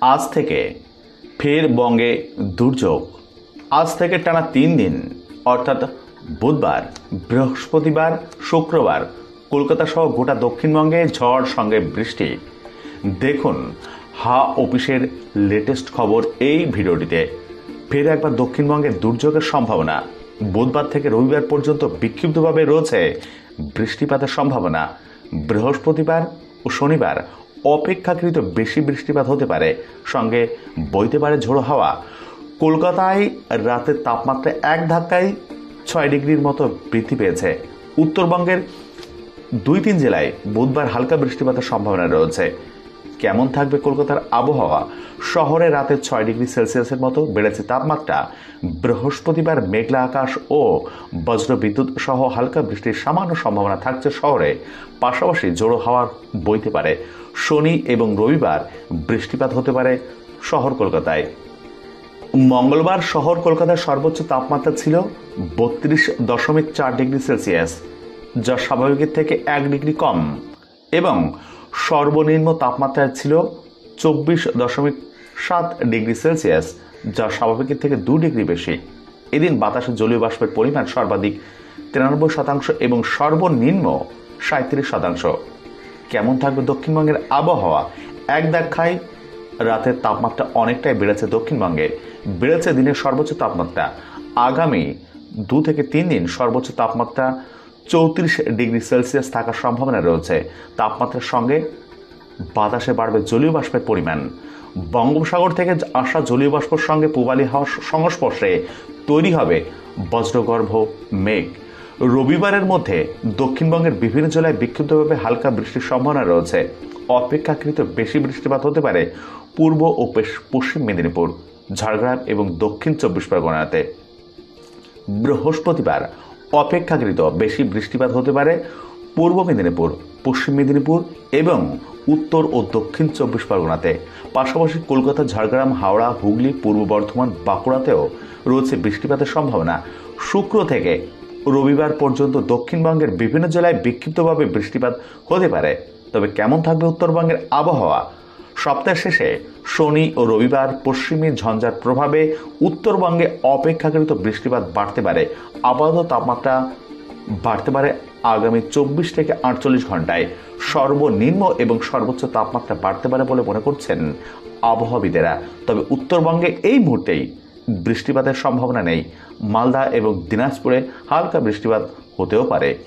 আজ থেকে ফের বঙ্গে দুর্যোগ। আজ থেকে টানা তিন দিন, অর্থাৎ বুধবার, বৃহস্পতিবার, শুক্রবার কলকাতা সহ গোটা দক্ষিণবঙ্গে ঝড়, সঙ্গে বৃষ্টি। দেখুন, হা অফিসের লেটেস্ট খবর এই ভিডিওটিতে। ফের একবার দক্ষিণবঙ্গের দুর্যোগের সম্ভাবনা। বুধবার থেকে রবিবার পর্যন্ত বিক্ষিপ্তভাবে রয়েছে বৃষ্টিপাতের সম্ভাবনা। বৃহস্পতিবার ও শনিবার অপেক্ষাকৃত বেশি বৃষ্টিপাত হতে পারে। সঙ্গে বইতে পারে ঝোড়ো হাওয়া। কলকাতায় রাতের তাপমাত্রা এক ধাক্কায় ছয় ডিগ্রির মতো বৃদ্ধি পেয়েছে। উত্তরবঙ্গের দুই তিন জেলায় বুধবার হালকা বৃষ্টিপাতের সম্ভাবনা রয়েছে। কেমন থাকবে কলকাতার আবহাওয়া? শহরে রাতে ছয় ডিগ্রি সেলসিয়াসের মতো বেড়েছে তাপমাত্রা। বৃহস্পতিবার মেঘলা আকাশ ও বজ্রবিদ্যুৎ সহ হালকা বৃষ্টির সামান্য সম্ভাবনা থাকছে শহরে। পাশাপাশি জোড়ো হাওয়া বইতে পারে। শনি এবং রবিবার বৃষ্টিপাত হতে পারে শহর কলকাতায়। মঙ্গলবার শহর কলকাতার সর্বোচ্চ তাপমাত্রা ছিল বত্রিশ দশমিক চার ডিগ্রি সেলসিয়াস, যা স্বাভাবিকের থেকে এক ডিগ্রি কম। এবং সর্বনিম্ন তাপমাত্রা ছিল চব্বিশ দশমিক সাত ডিগ্রি সেলসিয়াস, যা স্বাভাবিকের থেকে দু ডিগ্রি বেশি। এদিন বাতাসে জলীয় বাষ্পের পরিমাণ সর্বাধিক তিরানব্বই শতাংশ এবং সর্বনিম্ন সাঁত্রিশ শতাংশ। কেমন থাকবে দক্ষিণবঙ্গের আবহাওয়া? এক দেখায়, রাতের তাপমাত্রা অনেকটাই বেড়েছে দক্ষিণবঙ্গে। বেড়েছে দিনের সর্বোচ্চ তাপমাত্রা। আগামী দু থেকে তিন দিন সর্বোচ্চ তাপমাত্রা চৌত্রিশ ডিগ্রি সেলসিয়াস থাকার সম্ভাবনা রয়েছে। তাপমাত্রার সঙ্গে বাতাসে বাড়বে জলীয় বাষ্পের পরিমাণ। বঙ্গোপসাগর থেকে আসা জলীয় বাষ্পর সঙ্গে পূবালি হাওয়ার সংস্পর্শে তৈরি হবে বজ্রগর্ভ মেঘ। রবিবারের মধ্যে দক্ষিণবঙ্গের বিভিন্ন জেলায় বিক্ষিপ্তভাবে হালকা বৃষ্টির সম্ভাবনা রয়েছে। অপেক্ষাকৃত বেশি বৃষ্টিপাত হতে পারে পূর্ব ও পেশ- পশ্চিম মেদিনীপুর, ঝাড়গ্রাম এবং দক্ষিণ চব্বিশ পরগনাতে। বৃহস্পতিবার অপেক্ষাকৃত বেশি বৃষ্টিপাত হতে পারে পূর্ব মেদিনীপুর, পশ্চিম মেদিনীপুর এবং উত্তর ও দক্ষিণ চব্বিশ পরগনাতে। পাশাপাশি কলকাতা, ঝাড়গ্রাম, হাওড়া, হুগলি, পূর্ব বর্ধমান, বাঁকুড়াতেও রয়েছে বৃষ্টিপাতের সম্ভাবনা। শুক্র থেকে রবিবার পর্যন্ত দক্ষিণবঙ্গের বিভিন্ন জেলায় বিক্ষিপ্তভাবে বৃষ্টিপাত হতে পারে। তবে কেমন থাকবে উত্তরবঙ্গের আবহাওয়া? সপ্তাহ শেষে শনি ও রবিবার পশ্চিমী ঝঞ্ঝার প্রভাবে উত্তরবঙ্গে অপেক্ষাকৃত বৃষ্টিপাত বাড়তে পারে। আপাতত তাপমাত্রা বাড়তে পারে আগামী চব্বিশ থেকে আটচল্লিশ ঘন্টায় সর্বনিম্ন এবং সর্বোচ্চ তাপমাত্রা বাড়তে পারে বলে মনে করছেন আবহাওয়াবিদেরা। তবে উত্তরবঙ্গে এই মুহূর্তেই বৃষ্টিপাতের সম্ভাবনা নেই। মালদা এবং দিনাজপুরে হালকা বৃষ্টিপাত হতেও পারে।